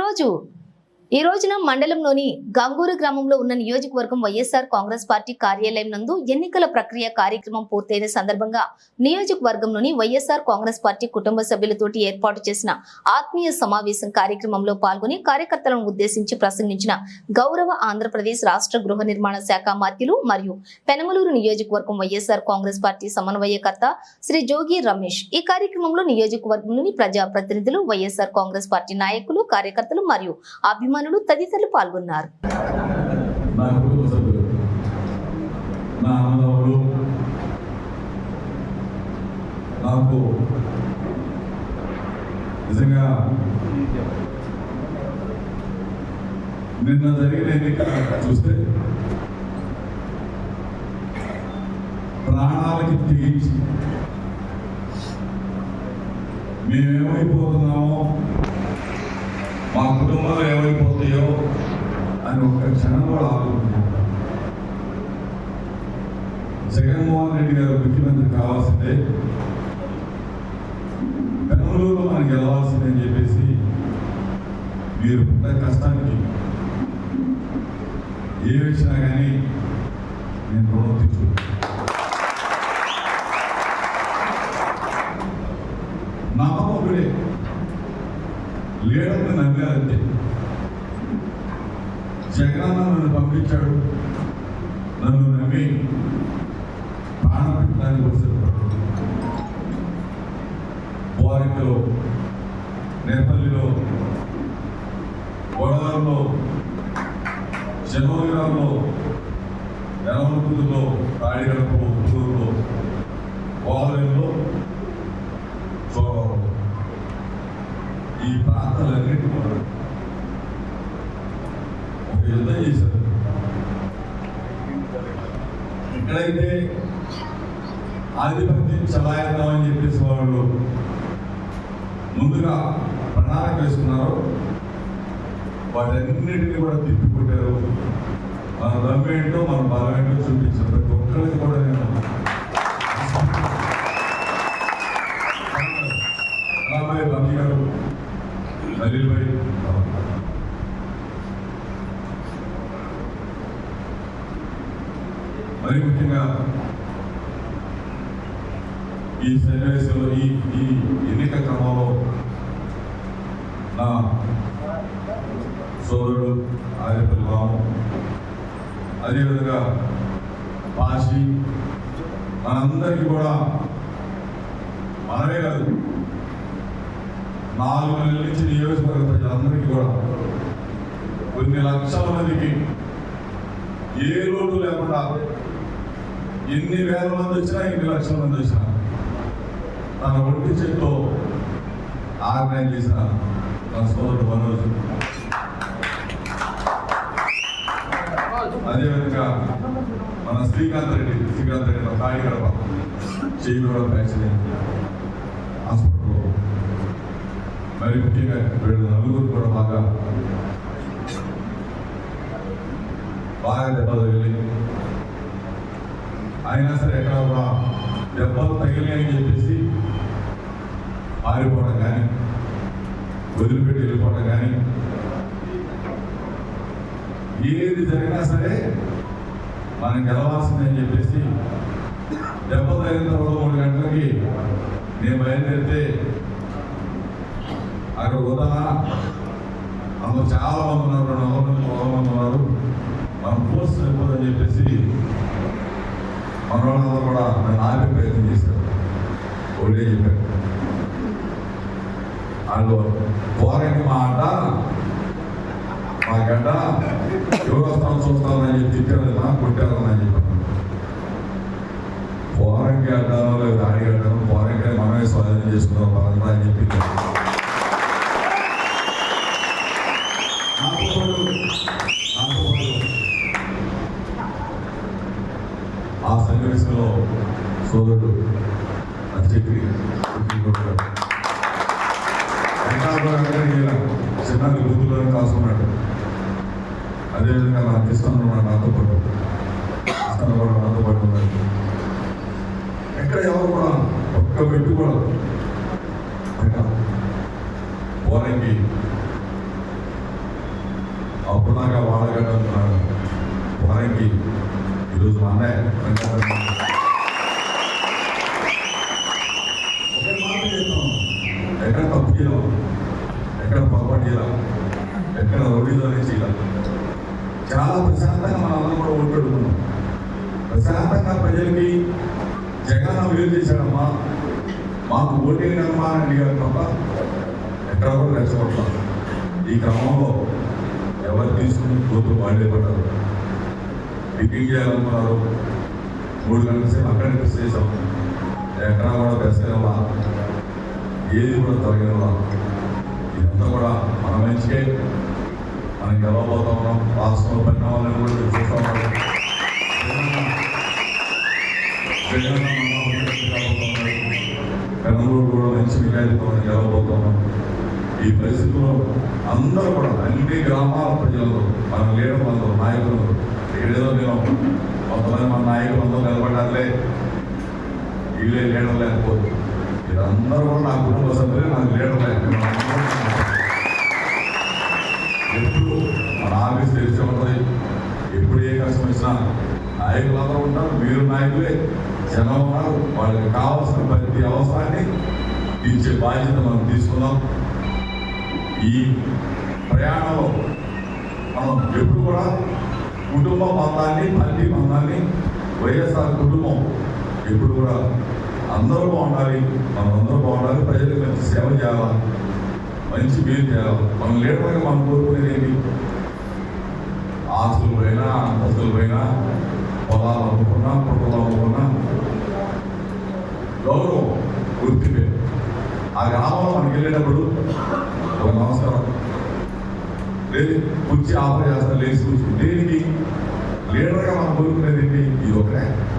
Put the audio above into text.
ఈరోజు ఈ రోజున మండలంలోని గంగూరు గ్రామంలో ఉన్న నియోజకవర్గం వైఎస్ఆర్ కాంగ్రెస్ పార్టీ కార్యాలయం నందు ఎన్నికల ప్రక్రియ కార్యక్రమం పూర్తయిన సందర్భంగా నియోజకవర్గంలోని వైఎస్ఆర్ కాంగ్రెస్ పార్టీ కుటుంబ సభ్యులతోటి ఏర్పాటు చేసిన ఆత్మీయ సమావేశం కార్యక్రమంలో పాల్గొని కార్యకర్తలను ఉద్దేశించి ప్రసంగించిన గౌరవ ఆంధ్రప్రదేశ్ రాష్ట్ర గృహ నిర్మాణ శాఖ మాత్యులు మరియు పెనమలూరు నియోజకవర్గం వైఎస్ఆర్ కాంగ్రెస్ పార్టీ సమన్వయకర్త శ్రీ జోగి రమేష్. ఈ కార్యక్రమంలో నియోజకవర్గంలోని ప్రజా ప్రతినిధులు వైఎస్ఆర్ కాంగ్రెస్ పార్టీ నాయకులు కార్యకర్తలు మరియు అభిమానులు అభిమానులు తదితరులు పాల్గొన్నారు. నాకు నిజంగా నిన్న జరిగిన ఎన్నిక చూస్తే ప్రాణాలకి తెగించి మేమేమైపోతున్నామో మా కుటుంబంలో ఏమైపోతాయో అని ఒక్క క్షణం కూడా ఆలోచించారు జగన్మోహన్ రెడ్డి గారు ముఖ్యమంత్రి కావాల్సిందే. బెంగళూరులో మనకి గెలవాల్సిందే అని చెప్పేసి మీరు పడ్డ కష్టానికి ఏ విషయం కానీ నేను రుణం తీర్చు లీడర్ని నమ్మారంతే జగన్ నన్ను పంపించాడు. నన్ను నమ్మి ప్రాణం పెట్టడానికి వచ్చాడు బోరింగ్లో నేపల్లిలో గోదావరిలో జనవరిలో ఎనమకుదులో రాడిగడపలో ఉత్తూరులో గోదావరిలో ఈ ప్రాంతాలన్నిటి కూడా ఒక యుద్ధం చేశారు? ఎక్కడైతే ఆధిపత్యం చలాయిద్దామని చెప్పేసి వాళ్ళు ముందుగా ప్రణాళిక వేసుకున్నారు వాటన్నిటిని కూడా తిప్పికొట్టారు. మన దమ్మేంటో మన బలమేంటో ఏంటో చూపించారు ప్రతి ఒక్కరికి కూడా నేను మరి ముఖ్యంగా ఈ సన్నివేశంలో ఈ ఈ ఎన్నిక క్రమంలో నా సోదరుడు ఆదిపతి రాము అదేవిధంగా పాషి మనందరికీ కూడా మనమే కాదు నాలుగు నెలల నుంచి నియోజకవర్గ ప్రజలందరికీ కూడా కొన్ని లక్షల మందికి ఏ లోటు లేకుండా ఎన్ని వేల మంది వచ్చినా ఎన్ని లక్షల మంది వచ్చినా తన ఒంటి చెట్టు ఆర్గనైజ్ చేసిన తన సోదరుడు మనోజ్. అదేవిధంగా మన శ్రీకాంత్ రెడ్డి శ్రీకాంత్ రెడ్డి మన తాడి గడప చెయ్యి కూడా యాక్సిడెంట్ హాస్పిటల్లో. మరి ముఖ్యంగా వీళ్ళు నలుగురు కూడా బాగా బాగా దెబ్బలు తగిలి అయినా సరే ఎక్కడ కూడా దెబ్బలు తగిలి అని చెప్పేసి మారిపోవడం కానీ వదిలిపెట్టి వెళ్ళిపోవడం కానీ ఏది జరిగినా సరే మనం గెలవాల్సిందని చెప్పేసి దెబ్బ తగిన తర్వాత మూడు గంటలకి నేను బయలుదేరితే అక్కడ ఉదాహరణ అందులో చాలా మంది ఉన్నారు రెండు వందల మంది ఉన్నారు. మనం పోస్ట్ సరిపోదని చెప్పేసి మన వాళ్ళందరూ కూడా నన్ను ఆపే ప్రయత్నం చేశారు ఒకటే చెప్పారు వాళ్ళు పోరండి మా అడ్డ మా గడ్డ ఎవరు వస్తాను చూస్తానని చెప్పి తిట్టారు నా కొట్టారని చెప్పాను పోరంకి అడ్డానో లేదు ఆడి అడ్డానో పోరంకి మనమే స్వాధీనం చేసుకున్నాం పరంగా అని చెప్పి నాతో పాటు నాతో పాటు ఆ సన్నివేశంలో సోదరుడు చక్రి చిన్న గుర్తులో కాసుకున్నాడు అదేవిధంగా నా ఇస్తాను నాతో పాటు అతను కూడా నాతో పాటు ఉన్నాడు. ఎక్కడ ఎవరు కూడా ఒక్క వ్యక్తి కూడా పోరంగి అప్పుడాగా దాకా పోరంగి ఈరోజు మా ఎక్కడ తప్పు చేయలేం ఎక్కడ పొరపాటు చేయలేం ఎక్కడ రౌడీలోనే చేయలేం చాలా ప్రశాంతంగా మన అందరం కూడా ఓట్లాడుకున్నాం ప్రశాంతంగా ప్రజలకి జగన్ వేలు చేశాడమ్మా. మాకు ఓటేనమ్మా అని అడిగారు తప్ప ఎక్కడ కూడా రెచ్చగొట్టాం ఈ క్రమంలో ఎవరు తీసుకుని కూతురు వాళ్ళే పడ్డారు? డిగ్రీ చేయాలనుకున్నారు మూడు గంటల సేపు అక్కడ ప్రెస్ చేసాం. ఎక్కడా కూడా ప్రెస్ ఏది కూడా తొలగినవా ఇదంతా కూడా మన మంచికే. మనం గెలవబోతా ఉన్నాం. రాష్ట్రంలో పరిణామాలను కూడా మీరు చూస్తా ఉన్నారు. కర్నూలు కూడా మంచి విజయాలతో మనం గెలవబోతా ఉన్నాం. ఈ పరిస్థితుల్లో అందరూ అన్ని గ్రామాల ప్రజలతో మన లీడర్లందరూ నాయకులు ఏడేదో మేము కొంతమంది మన నాయకులు అందరూ నిలబడాలే వీళ్ళే లీడర్ లేకపోతే వీళ్ళందరూ కూడా నా కుటుంబ సభ్యులే నాకు లీడర్ లేకపోతే ఎప్పుడు మన ఆఫీస్ తెలిసి ఉంటుంది. ఎప్పుడు ఏ కష్టం వచ్చినా నాయకులు అందరూ ఉంటారు మీరు నాయకులే. జనం ఉన్నారు వాళ్ళకి కావాల్సిన ప్రతి అవసరాన్ని తీర్చే బాధ్యత మనం తీసుకున్నాం. ఈ ప్రయాణంలో మనం ఎప్పుడు కూడా కుటుంబ బంధాన్ని తల్లి బంధాన్ని వైఎస్ఆర్ కుటుంబం ఎప్పుడు కూడా అందరూ బాగుండాలి మనం అందరూ బాగుండాలి ప్రజలకు మంచి సేవ చేయాలి మంచి మేలు చేయాలి మనం లీడర్గా మనం కోరుకునేది ఏంటి? ఆస్తులు పైన అంతస్తులు పైన పొలాలు అమ్ముకున్నా పుట్టలు అమ్ముకున్నా గౌరవం గుర్తిపే. ఆ గ్రామంలో మనకి వెళ్ళేటప్పుడు कुछ आप लेकिन लेडर का मन को